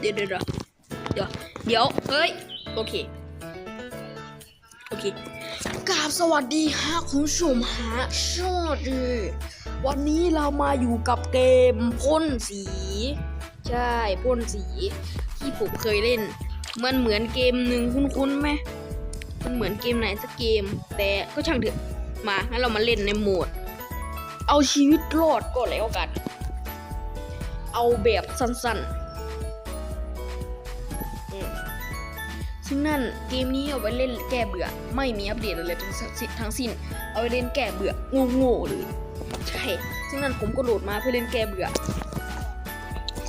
เดี๋ยวเดี๋ยวเดี๋ยวเดี๋ยวเฮ้ยโอเคโอเคกราบสวัสดีฮะคุณผู้ชมฮะสวัสดีวันนี้เรามาอยู่กับเกมพ่นสี ใช่พ่นสี ที่ผมเคยเล่น มันเหมือนเกมหนึ่งคุ้นๆไหมมันเหมือนเกมไหนสักเกม แต่ก็ช่างเถอะมางั้นเรามาเล่นในโหมด เอาชีวิตรอดก็แล้วกัน เอาแบบสั้นๆ ซึ่งนั่นเกมนี้เอาไว้เล่นแก้เบื่อ ไม่มีอัปเดตอะไรทั้งสิ้นทั้งสิ้น เอาไว้เล่นแก้เบื่อโง่ๆเลยใช่ ซึ่งนั่นผมก็โหลดมาเพื่อเล่นแก้เบื่อ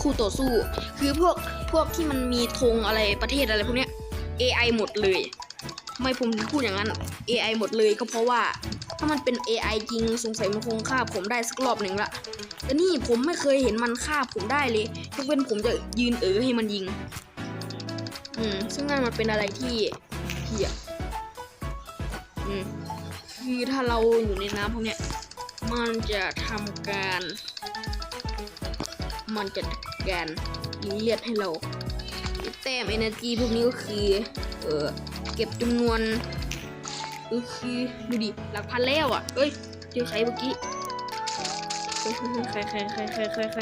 คู่ต่อสู้ คือพวกพวกที่มันมีธงอะไรประเทศอะไรพวกเนี้ย AI หมดเลยไม่ผมถึงพูดอย่างนั้น AI หมดเลยก็เพราะว่า ถ้ามันเป็น AI จริงสงสัยมันคงฆ่าผมได้สักรอบหนึ่งละแต่นี่ผมไม่เคยเห็นมันฆ่าผมได้เลยยกเว้นผมจะยืนเออให้มันยิง อืม ซึ่งนั่นมันเป็นอะไรที่เหี้ยอืม คือถ้าเราอยู่ในน้ำพวกเนี้ย มันจะทำการ มันจะทำการยิงเลือดให้เราแต้ม energy พวกนี้ก็คือเออเก็บจำนวนก็คือดูดิหลักพันแล้วอะเอ้ยเจอใครเมื่อกี้เฮ้ยใครใครใครใครใครใคร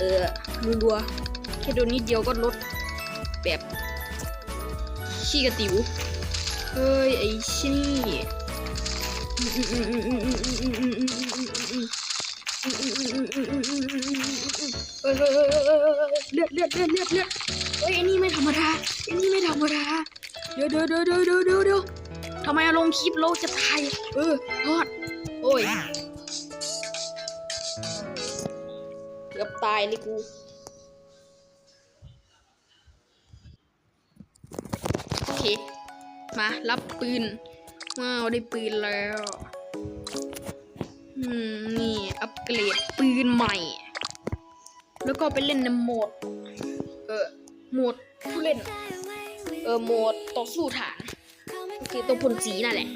เออรัวๆแค่โดนนิดเดียวก็ลดแบบขี้กระติวเฮ้ย ไอ้ชินี่เลือดเลือดเลือดเลือดเลือดเฮ้ยไอ้นี่ไม่ธรรมดาไอ้นี่ไม่ธรรมดาเดี๋ยวเดี๋ยวเดี๋ยวเดี๋ยวเดี๋ยวเดี๋ยวเดี๋ยวทำไมเอาลงคลิปโลกจะตายเออรอดโอ้ย ตายเลยกูโอเค มารับปืนว้าวได้ปืนแล้วนี่อัปเกรดปืนใหม่ แล้วก็ไปเล่นในโหมด เออโหมดผู้เล่น เออโหมดต่อสู้ฐานก็คือตัวพ่นสีนั่นแหละ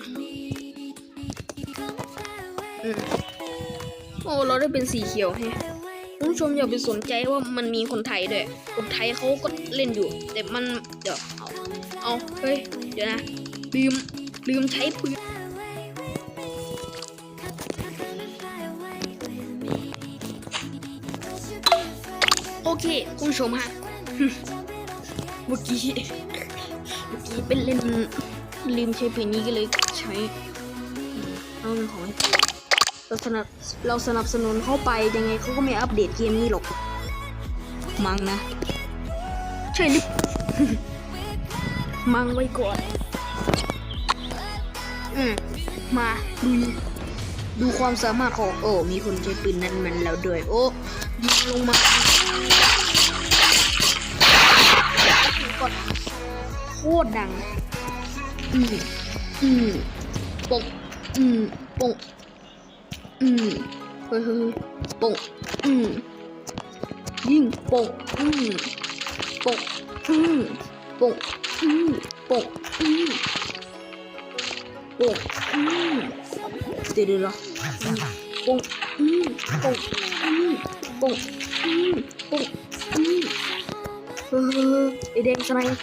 อืมโอ้เราได้เป็นสีเขียวแฮะ คุณผู้ชมอย่าไปสนใจว่ามันมีคนไทยด้วย คนไทยเขาก็เล่นอยู่ แต่มันเดี๋ยวเอาเอาเฮ้ยเดี๋ยวนะลืมลืมใช้ปืนโอเค คุณผู้ชมฮะเมื่อกี้เมื่อกี้เป็นเล่นลืมใช้เพลงนี้ก็เลยใช้เอาเป็นของให้ เราสนับเราสนับสนุนเข้าไปยังไงเขาก็ไม่อัปเดตเกมนี้หรอก มั้งนะ ใช่หรือมังไว้ก่อน อืมมาดูดูความสามารถของโอ้ มีคนใช้ปืนนั้นมันแล้วด้วย โอ้ยิงลงมากดโคตรดัง อืมอืมปงอืมปง うん。ふふふ。ポン。うん。リン、ポン。うん。ポン。うん。ポン。うん。ポン。うん。ポン。うん。してるな。うん。ポン。うん。ポン。うん。ポン。うん。ポン。うん。ふふふ。エデンじゃないよ。